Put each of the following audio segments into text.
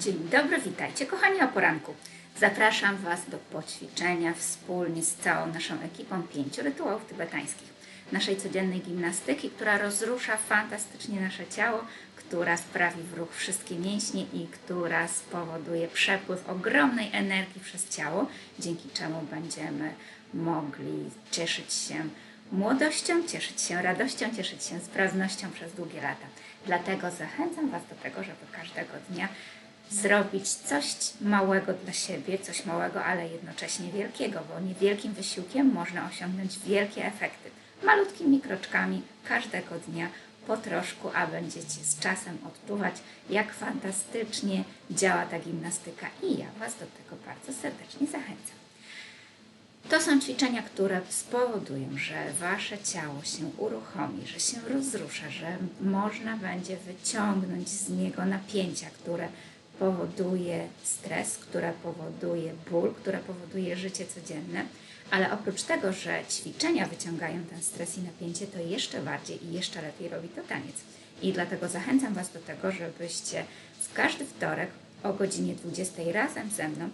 Dzień dobry, witajcie kochani o poranku. Zapraszam Was do poćwiczenia wspólnie z całą naszą ekipą pięciu rytuałów tybetańskich. Naszej codziennej gimnastyki, która rozrusza fantastycznie nasze ciało, która sprawi w ruch wszystkie mięśnie i która spowoduje przepływ ogromnej energii przez ciało, dzięki czemu będziemy mogli cieszyć się młodością, cieszyć się radością, cieszyć się sprawnością przez długie lata. Dlatego zachęcam Was do tego, żeby każdego dnia zrobić coś małego dla siebie, coś małego, ale jednocześnie wielkiego, bo niewielkim wysiłkiem można osiągnąć wielkie efekty. Malutkimi kroczkami każdego dnia po troszku, a będziecie z czasem odczuwać, jak fantastycznie działa ta gimnastyka i ja Was do tego bardzo serdecznie zachęcam. To są ćwiczenia, które spowodują, że wasze ciało się uruchomi, że się rozrusza, że można będzie wyciągnąć z niego napięcia, które powoduje stres, które powoduje ból, które powoduje życie codzienne. Ale oprócz tego, że ćwiczenia wyciągają ten stres i napięcie, to jeszcze bardziej i jeszcze lepiej robi to taniec. I dlatego zachęcam Was do tego, żebyście w każdy wtorek o godzinie 20 razem ze mną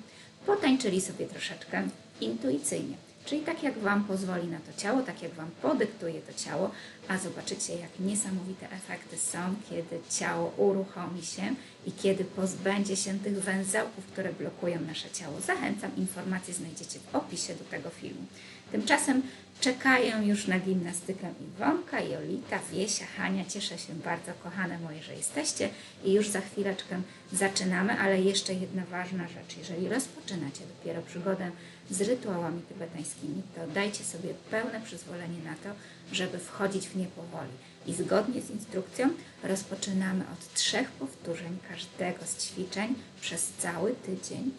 potańczyli sobie troszeczkę intuicyjnie. Czyli tak jak Wam pozwoli na to ciało, tak jak Wam podyktuje to ciało, a zobaczycie jak niesamowite efekty są, kiedy ciało uruchomi się i kiedy pozbędzie się tych węzełków, które blokują nasze ciało. Zachęcam, informacje znajdziecie w opisie do tego filmu. Tymczasem czekają już na gimnastykę Iwonka, Jolita, Wiesia, Hania. Cieszę się bardzo, kochane moje, że jesteście i już za chwileczkę zaczynamy, ale jeszcze jedna ważna rzecz. Jeżeli rozpoczynacie dopiero przygodę z rytuałami tybetańskimi, to dajcie sobie pełne przyzwolenie na to, żeby wchodzić w nie powoli. I zgodnie z instrukcją rozpoczynamy od trzech powtórzeń każdego z ćwiczeń przez cały tydzień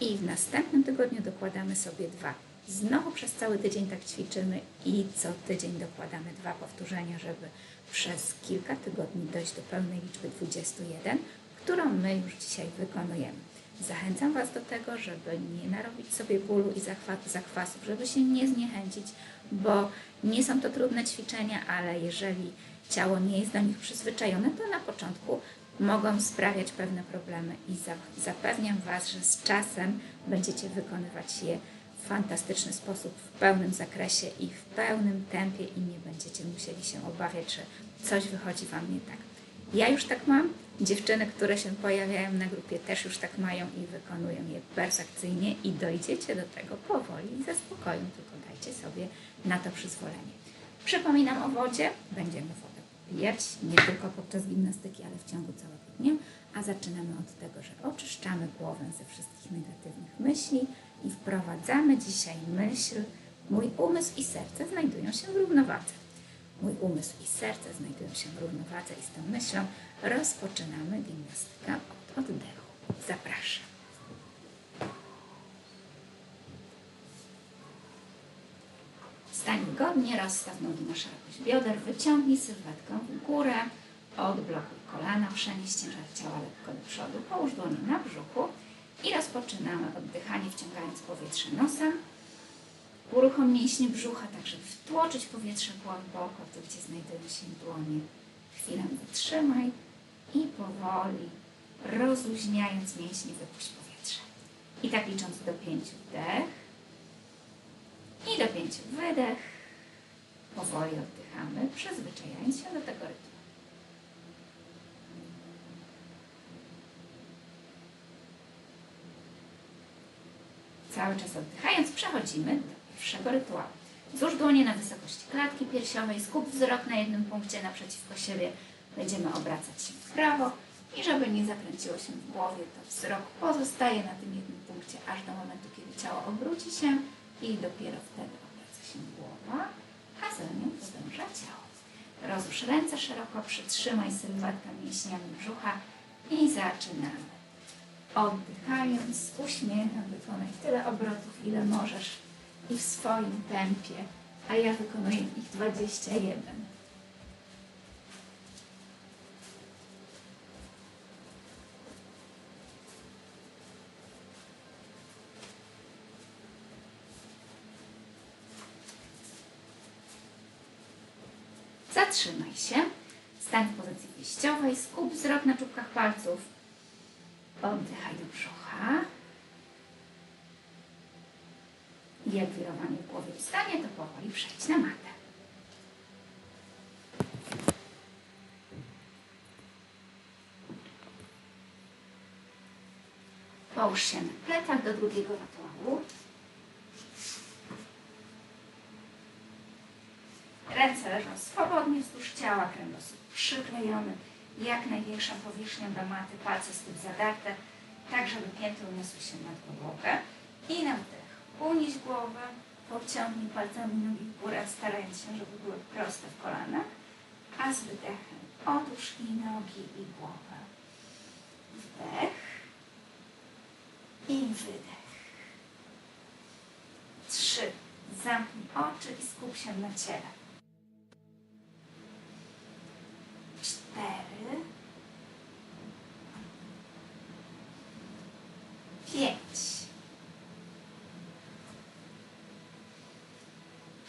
i w następnym tygodniu dokładamy sobie dwa. Znowu przez cały tydzień tak ćwiczymy i co tydzień dokładamy dwa powtórzenia, żeby przez kilka tygodni dojść do pełnej liczby 21, którą my już dzisiaj wykonujemy. Zachęcam Was do tego, żeby nie narobić sobie bólu i zakwasów, żeby się nie zniechęcić, bo nie są to trudne ćwiczenia, ale jeżeli ciało nie jest do nich przyzwyczajone, to na początku mogą sprawiać pewne problemy i zapewniam Was, że z czasem będziecie wykonywać je w fantastyczny sposób, w pełnym zakresie i w pełnym tempie i nie będziecie musieli się obawiać, że coś wychodzi Wam nie tak. Ja już tak mam, dziewczyny, które się pojawiają na grupie też już tak mają i wykonują je perfekcyjnie i dojdziecie do tego powoli i ze spokojem, tylko dajcie sobie na to przyzwolenie. Przypominam o wodzie, będziemy wodę pijać nie tylko podczas gimnastyki, ale w ciągu całego dnia, a zaczynamy od tego, że oczyszczamy głowę ze wszystkich negatywnych myśli i wprowadzamy dzisiaj myśl, mój umysł i serce znajdują się w równowadze. Mój umysł i serce znajdują się w równowadze i z tą myślą rozpoczynamy gimnastykę od oddechu. Zapraszam. Stań godnie, rozstaw nogi na szerokość bioder, wyciągnij sylwetkę w górę, odblokuj kolana, przenieś ciężar ciała lekko do przodu, połóż dłonie na brzuchu i rozpoczynamy oddychanie, wciągając powietrze nosem. Uruchom mięśnie brzucha, tak żeby wtłoczyć powietrze głęboko, tu gdzie znajdują się dłonie. Chwilę wytrzymaj i powoli, rozluźniając mięśnie, wypuść powietrze. I tak licząc do pięciu wdech i do pięciu wydech. Powoli oddychamy, przyzwyczajając się do tego rytmu. Cały czas oddychając, przechodzimy do pierwszego rytuału. Złóż dłonie na wysokości klatki piersiowej, skup wzrok na jednym punkcie naprzeciwko siebie. Będziemy obracać się w prawo i żeby nie zakręciło się w głowie, to wzrok pozostaje na tym jednym punkcie, aż do momentu, kiedy ciało obróci się i dopiero wtedy obraca się głowa, a za nią podąża ciało. Rozłóż ręce szeroko, przytrzymaj sylwetkę mięśniami brzucha i zaczynamy. Oddychając uśmiechem wykonaj tyle obrotów, ile możesz i w swoim tempie, a ja wykonuję ich 21. Zatrzymaj się, stań w pozycji wyjściowej, skup wzrok na czubkach palców Oddychaj do brzucha. Jak wirowanie w głowie ustanie, to powoli przejdź na matę. Połóż się na plecach do drugiego rytuału. Ręce leżą swobodnie wzdłuż ciała, kręgosłup przyklejony, jak największą powierzchnią do maty, palce stóp zadarte, tak żeby pięty uniosły się nad podłogę. I na unieś głowę, podciągnij palcami nogi w górę, starając się, żeby były proste w kolanach, a z wydechem otóż i nogi i głowę. Wdech i wydech. Trzy. Zamknij oczy i skup się na ciele. Cztery. Pięć.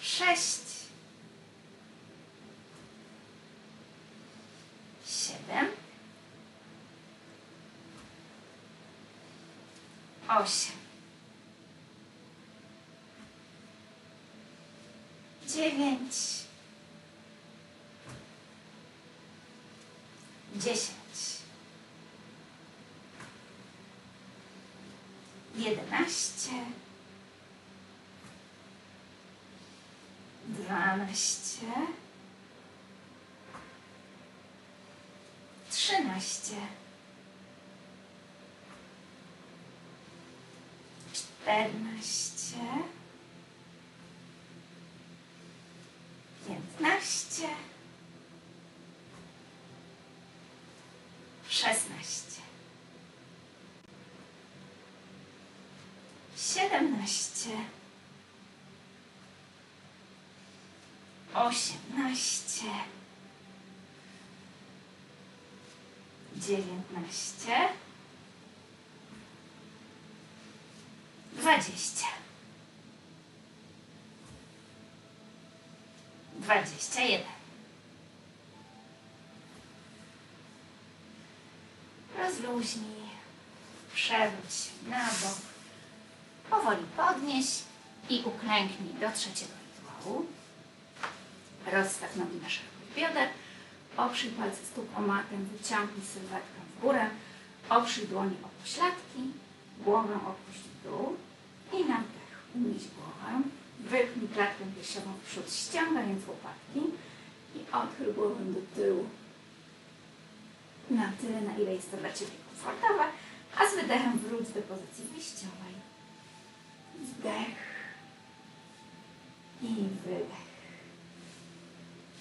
Sześć. Siedem. Osiem. Dziewięć. Dziesięć. Jedenaście. Dwanaście. Trzynaście. Czternaście, piętnaście, szesnaście, siedemnaście, osiemnaście, dziewiętnaście. Dwadzieścia. Dwadzieścia jeden. Rozluźnij. Przewróć na bok. Powoli podnieś i uklęknij do trzeciego rytuału. Rozstaw nogi na szerokość bioder. Oprzyj palce stóp o matę, wyciągnij sylwetkę w górę. Oprzyj dłonie o pośladki. Głowę opuść w dół. I na wdech unieś głowę. Wypchnij klatkę piersiową w przód, ściągając łopatki. I odchyl głowę do tyłu. Na tyle, na ile jest to dla Ciebie komfortowe. A z wydechem wróć do pozycji wyjściowej. Wdech. I wydech.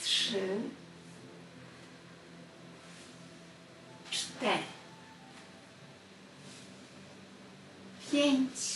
Trzy. Cztery. Pięć.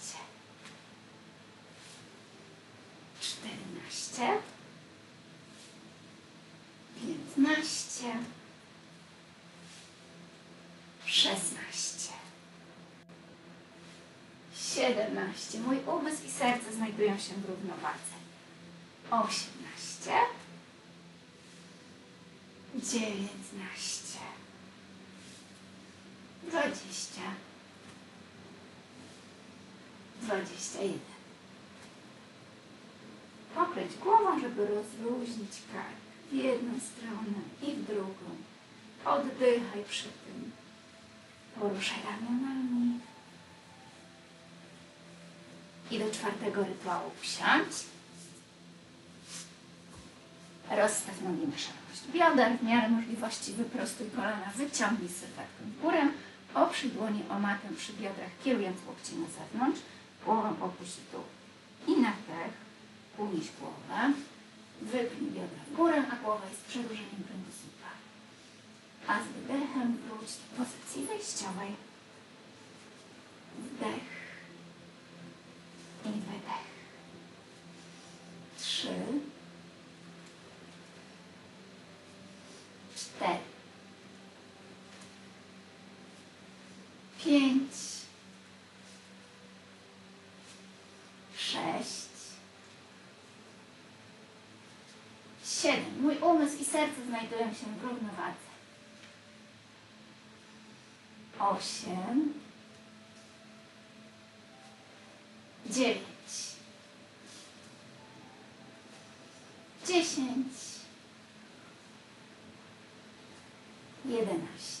17. Mój umysł i serce znajdują się w równowadze. 18. 19. 20. 21. Pokręć głową, żeby rozluźnić kark w jedną stronę i w drugą. Oddychaj przy tym. Poruszaj ramionami. I do czwartego rytuału usiądź. Rozstaw nogi na szerokość bioder. W miarę możliwości wyprostuj kolana, wyciągnij sylwetkę w górę. Oprzyj dłonie o matę przy biodrach, kierując łokcie na zewnątrz. Głowę opuść dół. I na wdech unieś głowę. Wypnij biodra w górę, a głowa jest przedłużeniem kręgosłupa. A z wydechem wróć do pozycji wejściowej. Pięć, sześć, siedem. Mój umysł i serce znajdują się w równowadze. Osiem, dziewięć, dziesięć, jedenaście,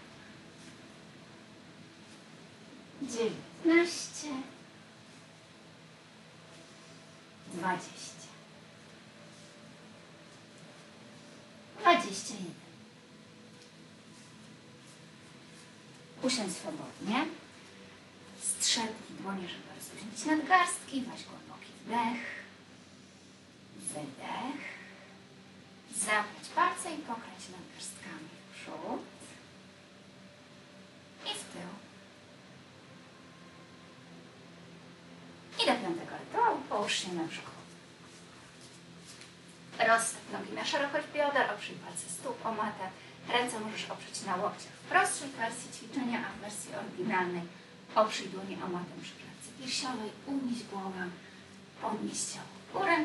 dziewiętnaście, dwadzieścia, dwadzieścia jeden. Usiądź swobodnie. Strzepnij dłonie, żeby rozluźnić nadgarstki. Weź głęboki wdech. Wydech. Zapleć palce i pokręć nadgarstkami w przód i w tył. I do piątego rytuału połóż się na brzuchu. Rozstaw nogi na szerokość bioder, oprzyj palce stóp o matę. Ręce możesz oprzeć na łokciach w prostszej wersji ćwiczenia, a w wersji oryginalnej oprzyj dłonie o matę przy klatce piersiowej, unieś głowę, podnieś ciało w górę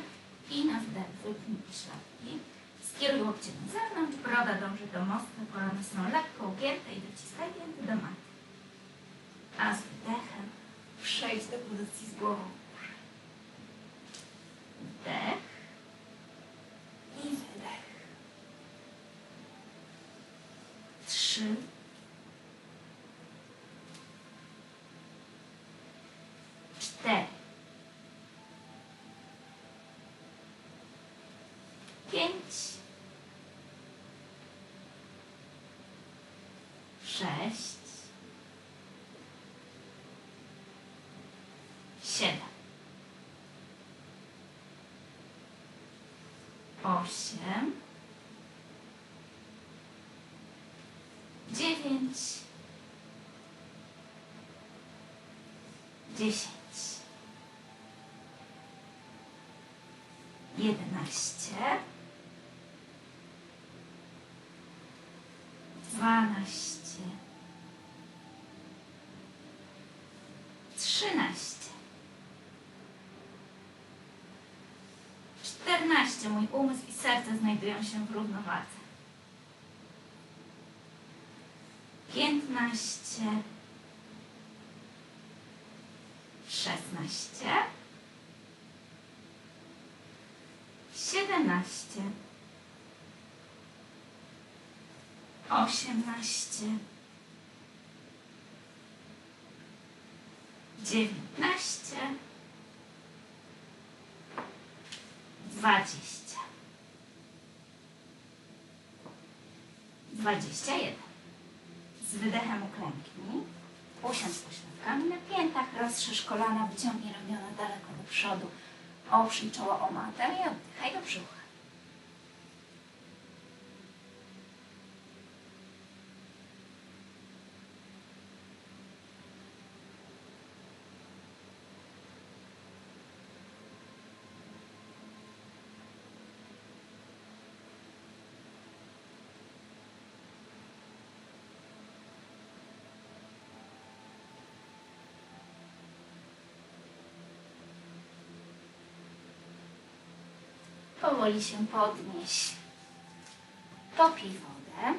i na wdech wypnij śladki. Skieruj łokcie na zewnątrz, broda dąży do mostu, kolana są lekko ugięte i dociskaj pięty do maty. A z wydechem przejdź do pozycji z głową. Wdech i wydech. Trzy. Cztery. Pięć. Sześć. Siedem. Osiem. dziewięć, dziesięć, jedenaście, dwanaście, trzynaście, czternaście. Mój umysł i serce znajdują się w równowadze. piętnaście, szesnaście, siedemnaście, osiemnaście, dziewiętnaście, dwadzieścia, dwadzieścia jeden. Z wydechem uklęknij. Usiądź pośladkami na piętach, rozszerz kolana, wyciągnij ramiona daleko do przodu. Oprzyj czoło o matę i oddychaj do brzucha. Powoli się podnieś. Popij wodę.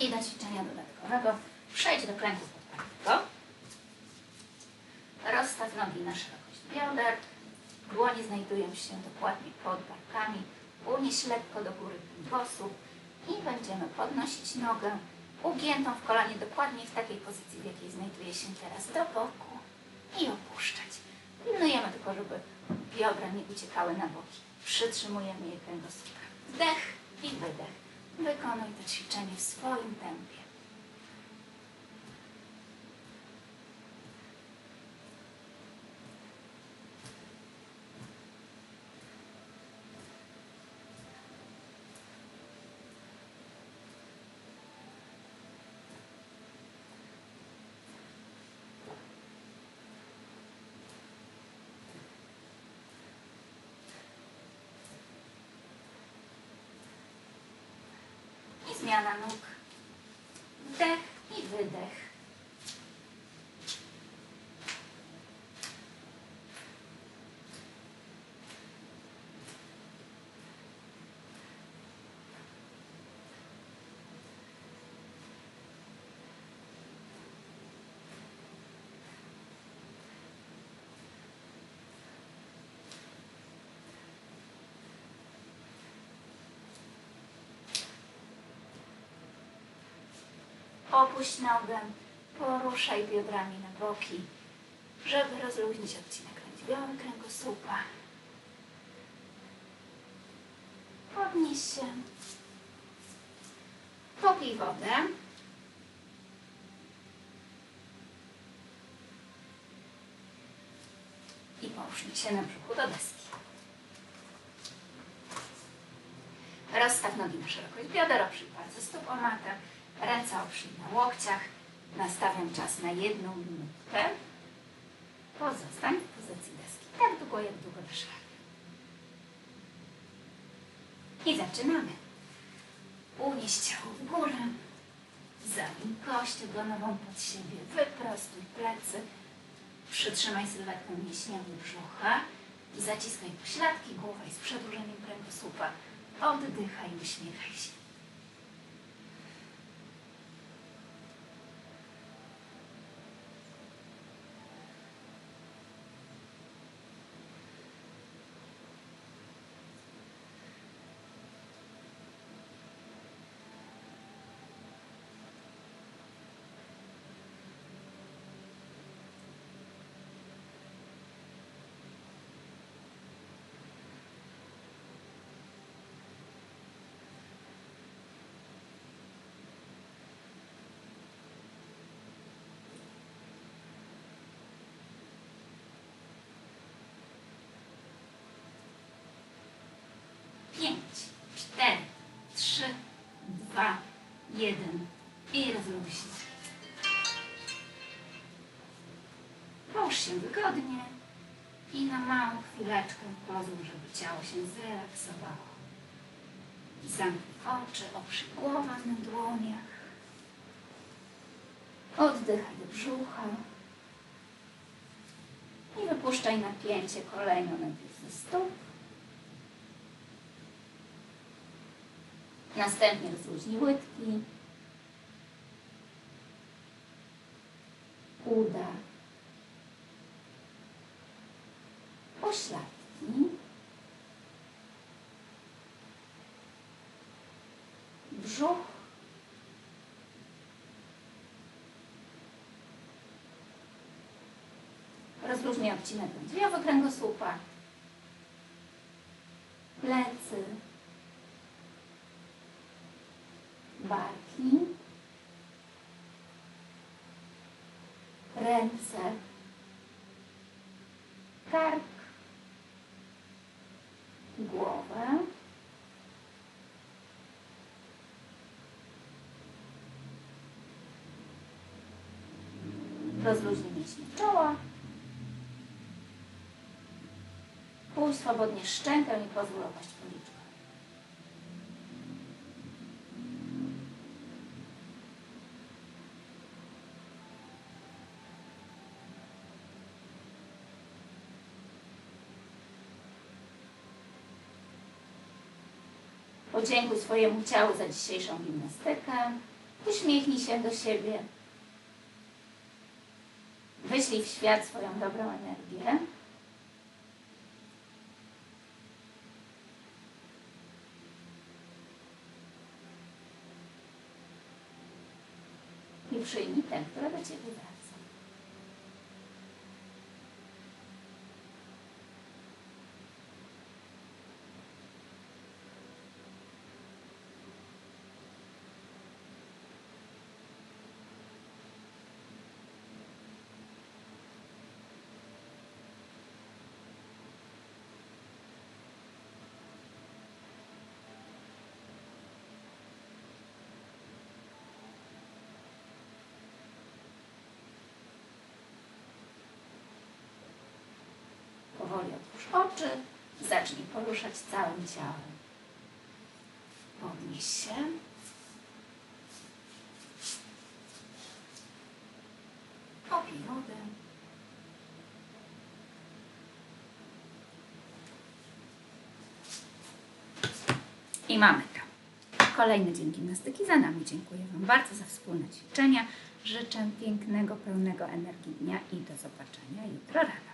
I do ćwiczenia dodatkowego przejdź do kręgu podpartego. Rozstaw nogi na szerokość bioder. Dłonie znajdują się dokładnie pod barkami. Unieś lekko do góry włosów i będziemy podnosić nogę ugiętą w kolanie dokładnie w takiej pozycji, w jakiej znajduje się teraz do boku i opuszczać. Pilnujemy tylko, żeby biodra nie uciekały na boki. Przytrzymujemy je kręgosłupem. Wdech i wydech. Wykonuj to ćwiczenie w swoim tempie. I zmiana nóg. Wdech i wydech. Opuść nogę, poruszaj biodrami na boki, żeby rozluźnić odcinek lędźwiowy kręgosłupa. Podnieś się. Popij wodę. I połóżmy się na brzuchu do deski. Rozstaw nogi na szerokość bioder, oprzyj palce stóp o matę, ręce oprzyj na łokciach. Nastawiam czas na jedną minutkę. Pozostań w pozycji deski tak długo, jak długo dasz. I zaczynamy. Unieś ciało w górę. Zagiń kość ogonową pod siebie. Wyprostuj plecy. Przytrzymaj sylwetkę mięśniami brzucha. Zaciskaj pośladki, głowa z przedłużeniem kręgosłupa. Oddychaj, uśmiechaj się. Pięć, cztery, trzy, dwa, jeden i rozluźnij. Połóż się wygodnie i na małą chwileczkę pozwól, żeby ciało się zrelaksowało. Zamknij oczy, oprzyj głowę na dłoniach. Oddychaj do brzucha. I wypuszczaj napięcie kolejno najpierw ze stóp. Następnie rozluźnij łydki, uda, pośladki, brzuch, rozluźnij odcinek lędźwiowy kręgosłupa, plecy, barki, ręce, kark, głowę, rozluźnij mięśnie czoła, pójdź swobodnie szczękę i pozwól opaść Podziękuj swojemu ciału za dzisiejszą gimnastykę. Uśmiechnij się do siebie. Wyślij w świat swoją dobrą energię. I przyjmij tę, która do Ciebie wraca. Otwórz oczy, zacznij poruszać całym ciałem. Podnieś się. Wodę. I mamy to. Kolejny dzień gimnastyki za nami. Dziękuję Wam bardzo za wspólne ćwiczenia. Życzę pięknego, pełnego energii dnia i do zobaczenia jutro rano.